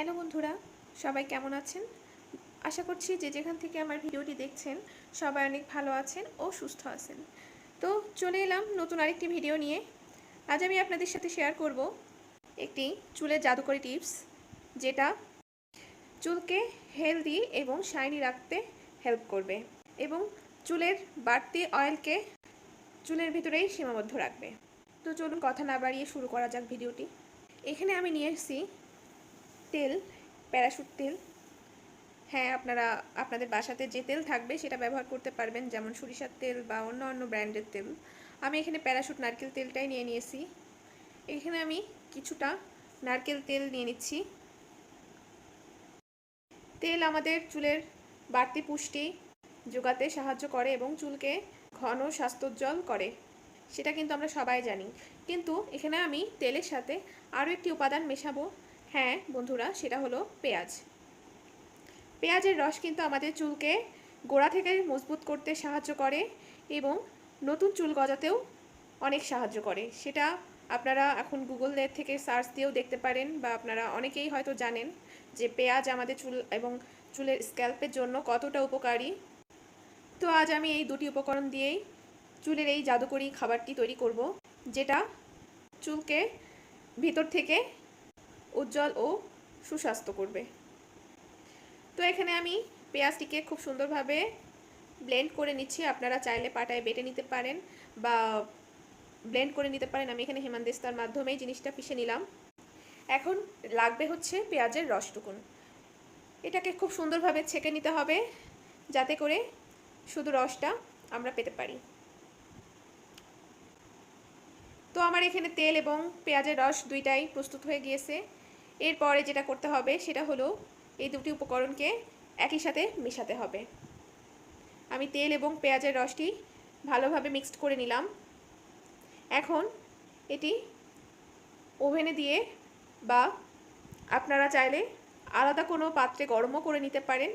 Hello বন্ধুরা, সবাই কেমন আছেন? আশা করছি যে যেখান থেকে আমার ভিডিওটি দেখছেন, সবাই অনেক ভালো আছেন ও সুস্থ আছেন। তো চলে এলাম নতুন আরেকটি ভিডিও নিয়ে। আজ আমি আপনাদের সাথে শেয়ার করব একটি চুলের জাদুকরি টিপস যেটা চুলকে হেলদি এবং শাইনি রাখতে হেল্প করবে এবং চুলের বাড়তি অয়েলকে চুলের ভিতরেই সীমাবদ্ধ রাখবে। তো চলুন কথা না বাড়িয়ে শুরু করা যাক ভিডিওটি। এখানে আমি নিয়ে এসেছি তেল, প্যারাশুট তেল। হ্যাঁ আপনারা, আপনাদের বাসাতে যে তেল থাকবে সেটা ব্যবহার করতে পারবেন, যেমন সরিষার তেল বা অন্য অন্য ব্র্যান্ডের তেল। আমি এখানে প্যারাশুট নারকেল তেলটাই নিয়ে নিয়েছি। এখানে আমি কিছুটা নারকেল তেল নিয়ে নিচ্ছি। তেল আমাদের চুলের বাড়তি পুষ্টি যোগাতে সাহায্য করে এবং চুলকে ঘন স্বাস্থ্যোজ্জ্বল করে। সেটা কিন্তু আমরা সবাই জানি। কিন্তু এখানে আমি তেলের সাথে আরও একটি উপাদান মেশাবো হ্যাঁ বন্ধুরা, সেটা হলো পেঁয়াজ। পেঁয়াজের রস কিন্তু আমাদের চুলকে গোড়া থেকে মজবুত করতে সাহায্য করে এবং নতুন চুল গজাতেও অনেক সাহায্য করে। সেটা আপনারা এখন গুগলের থেকে সার্চ দিয়েও দেখতে পারেন বা আপনারা অনেকেই হয়তো জানেন যে পেঁয়াজ আমাদের চুল এবং চুলের স্ক্যাল্পের জন্য কতটা উপকারী। তো আজ আমি এই দুটি উপকরণ দিয়েই চুলের এই জাদুকরি খাবারটি তৈরি করব, যেটা চুলকে ভিতর থেকে উজ্জ্বল ও সুস্বাস্থ্য করবে। তো এখানে আমি পেঁয়াজটিকে খুব সুন্দরভাবে ব্লেন্ড করে নিচ্ছি। আপনারা চাইলে পাটায় বেটে নিতে পারেন বা ব্লেন্ড করে নিতে পারেন। আমি এখানে হেমান্দেস্তার মাধ্যমেই জিনিসটা পিষে নিলাম। এখন লাগবে হচ্ছে পেঁয়াজের রসটুকুন। এটাকে খুব সুন্দরভাবে ছেঁকে নিতে হবে যাতে করে শুধু রসটা আমরা পেতে পারি। তো আমার এখানে তেল এবং পেঁয়াজের রস দুইটাই প্রস্তুত হয়ে গিয়েছে। এরপরে যেটা করতে হবে সেটা হলো এই দুটি উপকরণকে একই সাথে মেশাতে হবে। আমি তেল এবং পেঁয়াজের রসটি ভালোভাবে মিক্সড করে নিলাম। এখন এটি ওভেনে দিয়ে বা আপনারা চাইলে আলাদা কোনো পাত্রে গরমও করে নিতে পারেন।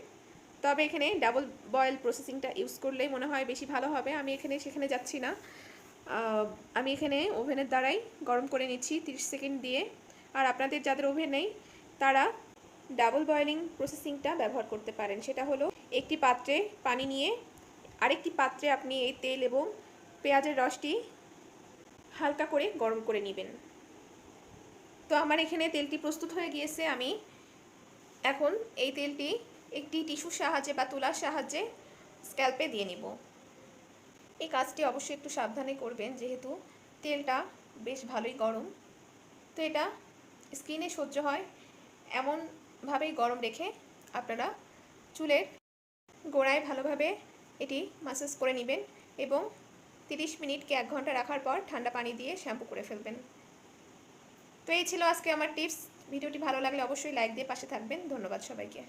তবে এখানে ডাবল বয়েল প্রসেসিংটা ইউজ করলেই মনে হয় বেশি ভালো হবে। আমি এখানে সেখানে যাচ্ছি না। আমি এখানে ওভেনের দ্বারাই গরম করে নিচ্ছি 30 সেকেন্ড দিয়ে। আর আপনাদের যাদের ওভেন নেই, তারা ডাবল বয়েলিং প্রসেসিংটা ব্যবহার করতে পারেন। সেটা হলো একটি পাত্রে পানি নিয়ে আরেকটি পাত্রে আপনি এই তেল এবং পেঁয়াজের রসটি হালকা করে গরম করে নেবেন। তো আমার এখানে তেলটি প্রস্তুত হয়ে গিয়েছে। আমি এখন এই তেলটি একটি টিস্যুর সাহায্যে বা তুলার সাহায্যে স্ক্যাল্পে দিয়ে নিব। এই কাজটি অবশ্যই একটু সাবধানে করবেন, যেহেতু তেলটা বেশ ভালোই গরম। তো এটা স্কিনে সহ্য হয়, এমনভাবেই গরম রেখে আপনারা চুলের গোড়ায় ভালোভাবে এটি মাসাজ করে নেবেন এবং 30 মিনিট কি এক ঘণ্টা রাখার পর ঠান্ডা পানি দিয়ে শ্যাম্পু করে ফেলবেন। তো এই ছিল আজকে আমার টিপস ভিডিওটি ভালো লাগলে অবশ্যই লাইক দিয়ে পাশে থাকবেন। ধন্যবাদ সবাইকে।